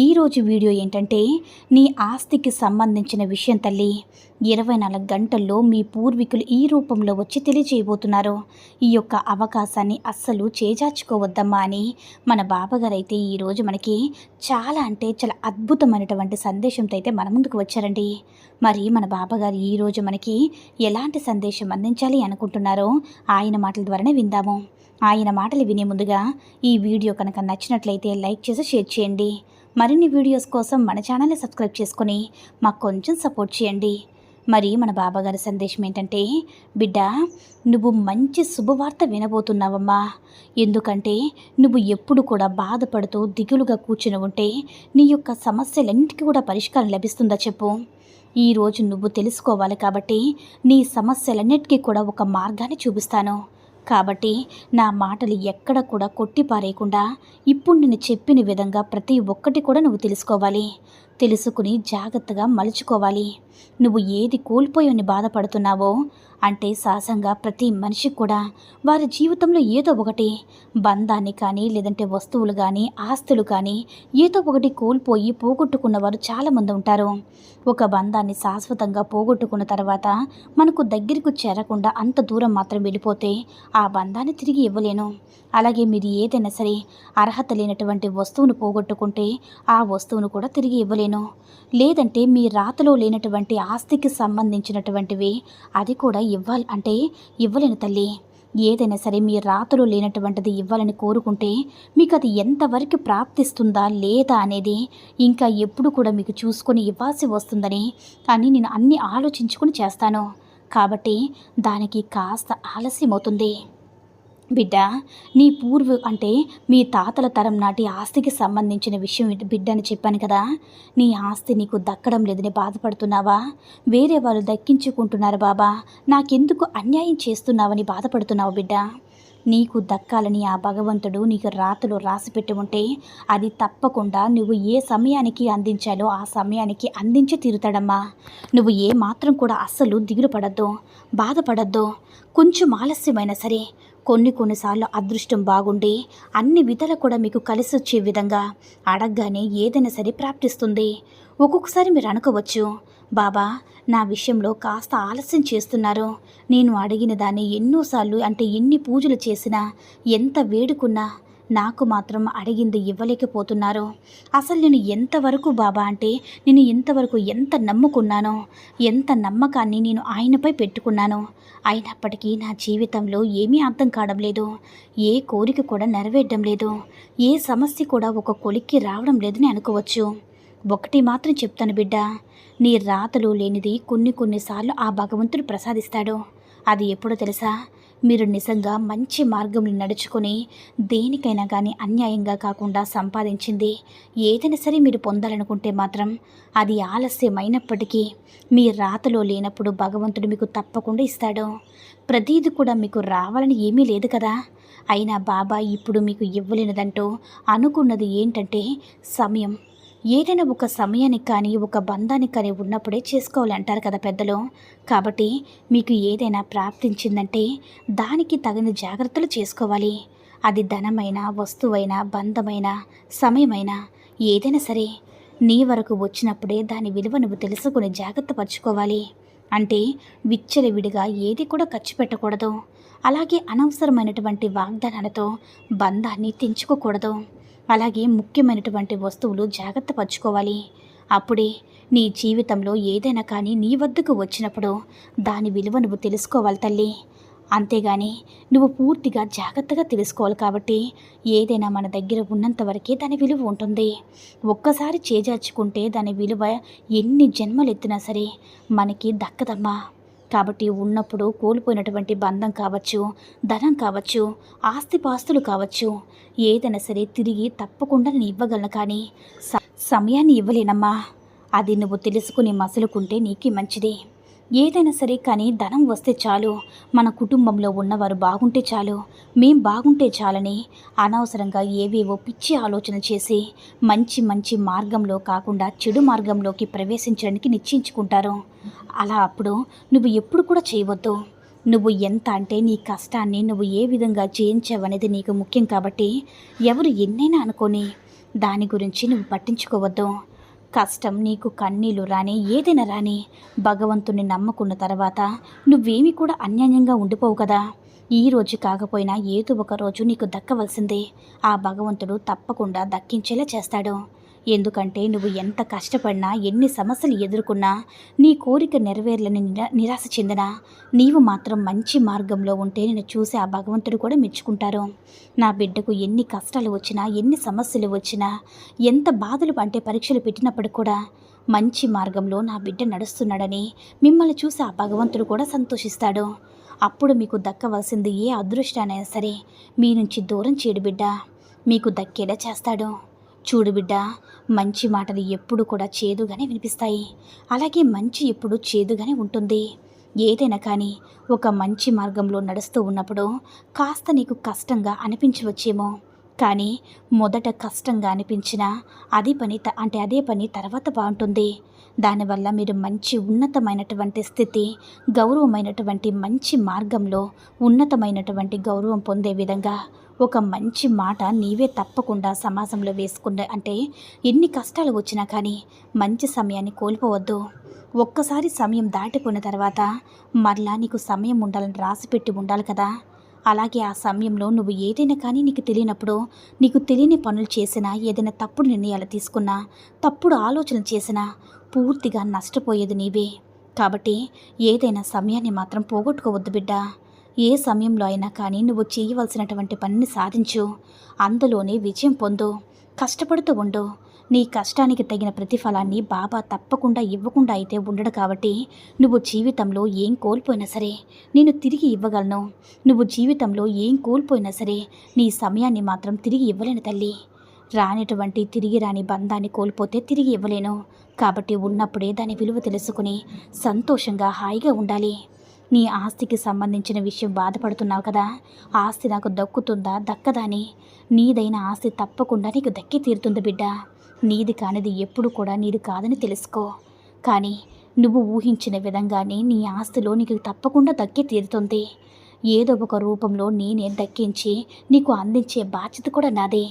ఈరోజు వీడియో ఏంటంటే నీ ఆస్తికి సంబంధించిన విషయం తల్లి. ఇరవై నాలుగు గంటల్లో మీ పూర్వీకులు ఈ రూపంలో వచ్చి తెలియజేయబోతున్నారు. ఈ యొక్క అవకాశాన్ని అస్సలు చేజార్చుకోవద్దమ్మా అని మన బాబాగారు అయితే ఈరోజు మనకి చాలా అంటే చాలా అద్భుతమైనటువంటి సందేశంతో అయితే మన ముందుకు వచ్చారండి. మరి మన బాబాగారు ఈరోజు మనకి ఎలాంటి సందేశం అందించాలి అనుకుంటున్నారో ఆయన మాటల ద్వారానే విందాము. ఆయన మాటలు వినే ముందుగా ఈ వీడియో కనుక నచ్చినట్లయితే లైక్ చేసి షేర్ చేయండి. మరిన్ని వీడియోస్ కోసం మన ఛానల్ని సబ్స్క్రైబ్ చేసుకొని మాకు కొంచెం సపోర్ట్ చేయండి. మరి మన బాబాగారి సందేశం ఏంటంటే బిడ్డ నువ్వు మంచి శుభవార్త వినబోతున్నావమ్మా. ఎందుకంటే నువ్వు ఎప్పుడు కూడా బాధపడుతూ దిగులుగా కూర్చుని ఉంటే నీ యొక్క సమస్యలన్నిటికీ కూడా పరిష్కారం లభిస్తుందా చెప్పు. ఈరోజు నువ్వు తెలుసుకోవాలి కాబట్టి నీ సమస్యలన్నిటికీ కూడా ఒక మార్గాన్ని చూపిస్తాను. కాబట్టి నా మాటలు ఎక్కడ కూడా కొట్టిపారేయకుండా ఇప్పుడు నేను చెప్పిన విధంగా ప్రతి ఒక్కటి కూడా నువ్వు తెలుసుకోవాలి. తెలుసుకుని జాగ్రత్తగా మలుచుకోవాలి. నువ్వు ఏది కోల్పోయని బాధపడుతున్నావో అంటే సహజంగా ప్రతి మనిషి కూడా వారి జీవితంలో ఏదో ఒకటి బంధాన్ని కానీ లేదంటే వస్తువులు కానీ ఆస్తులు కానీ ఏదో ఒకటి కోల్పోయి పోగొట్టుకున్న వారు చాలామంది ఉంటారు. ఒక బంధాన్ని శాశ్వతంగా పోగొట్టుకున్న తర్వాత మనకు దగ్గరకు చేరకుండా అంత దూరం మాత్రం వెళ్ళిపోతే ఆ బంధాన్ని తిరిగి ఇవ్వలేను. అలాగే మీరు ఏదైనా సరే అర్హత లేనటువంటి వస్తువును పోగొట్టుకుంటే ఆ వస్తువును కూడా తిరిగి ఇవ్వలేను లేదంటే మీ రాతలో లేనటువంటి ఆస్తికి సంబంధించినటువంటివి అది కూడా ఇవ్వాలి అంటే ఇవ్వలేను తల్లి. ఏదైనా సరే మీ రాతలో లేనటువంటిది ఇవ్వాలని కోరుకుంటే మీకు అది ఎంతవరకు ప్రాప్తిస్తుందా లేదా అనేది ఇంకా ఎప్పుడు కూడా మీకు చూసుకొని ఇవ్వాల్సి వస్తుందని అని నేను అన్ని ఆలోచించుకొని చేస్తాను. కాబట్టి దానికి కాస్త ఆలస్యం అవుతుంది బిడ్డ నీ పూర్వ అంటే మీ తాతల తరం నాటి ఆస్తికి సంబంధించిన విషయం బిడ్డ అని చెప్పాను కదా. నీ ఆస్తి నీకు దక్కడం లేదని బాధపడుతున్నావా? వేరే వాళ్ళు దక్కించుకుంటున్నారు బాబా? నాకెందుకు అన్యాయం చేస్తున్నావని బాధపడుతున్నావు బిడ్డ? నీకు దక్కాలని ఆ భగవంతుడు నీకు రాతలో రాసి పెట్టి ఉంటే అది తప్పకుండా నువ్వు ఏ సమయానికి అందించాలో ఆ సమయానికి అందించి తీరుతాడమ్మా. నువ్వు ఏ మాత్రం కూడా అస్సలు దిగులు పడద్దు బాధపడద్దు. కొంచెం ఆలస్యమైనా సరే కొన్ని కొన్నిసార్లు అదృష్టం బాగుండి అన్ని విధాలు కూడా మీకు కలిసి వచ్చే విధంగా అడగగానే ఏదైనా సరే ప్రాప్తిస్తుంది. ఒక్కొక్కసారి మీరు అనుకోవచ్చు బాబా నా విషయంలో కాస్త ఆలస్యం చేస్తున్నారు. నేను అడిగిన దాన్ని ఎన్నోసార్లు అంటే ఎన్ని పూజలు చేసినా ఎంత వేడుకున్నా నాకు మాత్రం అడిగింది ఇవ్వలేకపోతున్నారు. అసలు నేను ఎంతవరకు బాబా అంటే నేను ఇంతవరకు ఎంత నమ్ముకున్నానో ఎంత నమ్మకాన్ని నేను ఆయనపై పెట్టుకున్నాను అయినప్పటికీ నా జీవితంలో ఏమీ అర్థం కావడం లేదు. ఏ కోరిక కూడా నెరవేరడం లేదు. ఏ సమస్య కూడా ఒక కొలిక్కి రావడం లేదని అనుకోవచ్చు. ఒకటి మాత్రం చెప్తాను బిడ్డ నీ రాతలు లేనిది కొన్ని కొన్నిసార్లు ఆ భగవంతుడు ప్రసాదిస్తాడు. అది ఎప్పుడో తెలుసా? మీరు నిజంగా మంచి మార్గంలో నడుచుకొని దేనికైనా కానీ అన్యాయంగా కాకుండా సంపాదించింది ఏదైనా సరే మీరు పొందాలనుకుంటే మాత్రం అది ఆలస్యమైనప్పటికీ మీ రాతలో లేనప్పుడు భగవంతుడు మీకు తప్పకుండా ఇస్తాడు. ప్రతీది కూడా మీకు రావాలని ఏమీ లేదు కదా? అయినా బాబా ఇప్పుడు మీకు ఇవ్వలేనిదంటూ అనుకున్నది ఏంటంటే సమయం. ఏదైనా ఒక సమయానికి కానీ ఒక బంధానికి కానీ ఉన్నప్పుడే చేసుకోవాలి అంటారు కదా పెద్దలు. కాబట్టి మీకు ఏదైనా ప్రాప్తించిందంటే దానికి తగిన జాగ్రత్తలు చేసుకోవాలి. అది ధనమైన వస్తువైన బంధమైన సమయమైన ఏదైనా సరే నీ వరకు వచ్చినప్పుడే దాని విలువ నువ్వు తెలుసుకుని జాగ్రత్త పరుచుకోవాలి. అంటే విచ్చలవిడిగా ఏది కూడా ఖర్చు పెట్టకూడదు. అలాగే అనవసరమైనటువంటి వాగ్దానాలతో బంధాన్ని తెంచుకోకూడదు. అలాగే ముఖ్యమైనటువంటి వస్తువులు జాగ్రత్త పరుచుకోవాలి. అప్పుడే నీ జీవితంలో ఏదైనా కానీ నీ వద్దకు వచ్చినప్పుడు దాని విలువ నువ్వు తెలుసుకోవాలి తల్లి. అంతేగాని నువ్వు పూర్తిగా జాగ్రత్తగా తెలుసుకోవాలి కాబట్టి ఏదైనా మన దగ్గర ఉన్నంత వరకే దాని విలువ ఉంటుంది. ఒక్కసారి చేజార్చుకుంటే దాని విలువ ఎన్ని జన్మలు ఎత్తినా సరే మనకి దక్కదమ్మా. కాబట్టి ఉన్నప్పుడు కోల్పోయినటువంటి బంధం కావచ్చు ధనం కావచ్చు ఆస్తిపాస్తులు కావచ్చు ఏదైనా సరే తిరిగి తప్పకుండా నేను ఇవ్వగలను కానీ సమయాన్ని ఇవ్వలేనమ్మా. అది నువ్వు తెలుసుకుని మసులుకుంటే నీకే మంచిది. ఏదైనా సరే కానీ ధనం వస్తే చాలు. మన కుటుంబంలో ఉన్నవారు బాగుంటే చాలు. మేం బాగుంటే చాలని అనవసరంగా ఏవేవో పిచ్చి ఆలోచన చేసి మంచి మంచి మార్గంలో కాకుండా చెడు మార్గంలోకి ప్రవేశించడానికి నిశ్చయించుకుంటారు. అలా అప్పుడు నువ్వు ఎప్పుడు కూడా చేయవద్దు. నువ్వు ఎంత అంటే నీ కష్టాన్ని నువ్వు ఏ విధంగా చేయించావనేది నీకు ముఖ్యం కాబట్టి ఎవరు ఎన్నైనా అనుకొని దాని గురించి నువ్వు పట్టించుకోవద్దు. కష్టం నీకు కన్నీళ్ళు రాని ఏదైనా రాని. భగవంతుని నమ్ముకున్న తర్వాత నువ్వేమి కూడా అన్యాయంగా ఉండిపోవు కదా. ఈ రోజు కాకపోయినా ఏదో ఒక రోజు నీకు దక్కవలసిందే. ఆ భగవంతుడు తప్పకుండా దక్కించేలా చేస్తాడు. ఎందుకంటే నువ్వు ఎంత కష్టపడినా ఎన్ని సమస్యలు ఎదుర్కొన్నా నీ కోరిక నెరవేర్లని నిరా నిరాశ చెందినా నీవు మాత్రం మంచి మార్గంలో ఉంటే నేను చూసి ఆ భగవంతుడు కూడా మెచ్చుకుంటారు. నా బిడ్డకు ఎన్ని కష్టాలు వచ్చినా ఎన్ని సమస్యలు వచ్చినా ఎంత బాధలు అంటే పరీక్షలు పెట్టినప్పుడు కూడా మంచి మార్గంలో నా బిడ్డ నడుస్తున్నాడని మిమ్మల్ని చూసి ఆ భగవంతుడు కూడా సంతోషిస్తాడు. అప్పుడు మీకు దక్కవలసింది ఏ అదృష్టానైనా సరే మీ నుంచి దూరం చేయడు బిడ్డ. మీకు దక్కేలా చేస్తాడు. చూడు బిడ్డ మంచి మాటలు ఎప్పుడు కూడా చేదుగానే వినిపిస్తాయి. అలాగే మంచి ఎప్పుడు చేదుగానే ఉంటుంది. ఏదైనా కానీ ఒక మంచి మార్గంలో నడుస్తూ ఉన్నప్పుడు కాస్త నీకు కష్టంగా అనిపించవచ్చేమో. కానీ మొదట కష్టంగా అనిపించినా అది పని త- అంటే అదే పని తర్వాత బాగుంటుంది. దానివల్ల మీరు మంచి ఉన్నతమైనటువంటి స్థితి గౌరవమైనటువంటి మంచి మార్గంలో ఉన్నతమైనటువంటి గౌరవం పొందే విధంగా ఒక మంచి మాట నీవే తప్పకుండా సమాజంలో వేసుకున్న అంటే ఎన్ని కష్టాలు వచ్చినా కానీ మంచి సమయాన్ని కోల్పోవద్దు. ఒక్కసారి సమయం దాటిపోయిన తర్వాత మరలా నీకు సమయం ఉండాలని రాసిపెట్టి ఉండాలి కదా. అలాగే ఆ సమయంలో నువ్వు ఏదైనా కానీ నీకు తెలియనప్పుడు నీకు తెలియని పనులు చేసినా ఏదైనా తప్పుడు నిర్ణయాలు తీసుకున్నా తప్పుడు ఆలోచన చేసినా పూర్తిగా నష్టపోయేది నీవే. కాబట్టి ఏదైనా సమయాన్ని మాత్రం పోగొట్టుకోవద్దు బిడ్డా. ఏ సమయంలో అయినా కానీ నువ్వు చేయవలసినటువంటి పనిని సాధించు. అందులోనే విజయం పొందు. కష్టపడుతూ ఉండు. నీ కష్టానికి తగిన ప్రతిఫలాన్ని బాబా తప్పకుండా ఇవ్వకుండా అయితే ఉండడు కాబట్టి నువ్వు జీవితంలో ఏం కోల్పోయినా సరే నేను తిరిగి ఇవ్వగలను. నువ్వు జీవితంలో ఏం కోల్పోయినా సరే నీ సమయాన్ని మాత్రం తిరిగి ఇవ్వలేను తల్లి. రానిటువంటి తిరిగి రాని బంధాన్ని కోల్పోతే తిరిగి ఇవ్వలేను. కాబట్టి ఉన్నప్పుడే దాని విలువ తెలుసుకుని సంతోషంగా హాయిగా ఉండాలి. నీ ఆస్తికి సంబంధించిన విషయం బాధపడుతున్నావు కదా? ఆస్తి నాకు దక్కుతుందా? దక్కదాని. నీదైన ఆస్తి తప్పకుండా నీకు దక్కి తీరుతుంది బిడ్డ. నీది కానిది ఎప్పుడు కూడా నీది కాదని తెలుసుకో. కానీ నువ్వు ఊహించిన విధంగానే నీ ఆస్తిలో నీకు తప్పకుండా దక్కి తీరుతుంది. ఏదో ఒక రూపంలో నేనే దక్కించి నీకు అందించే బాధ్యత కూడా నాదే.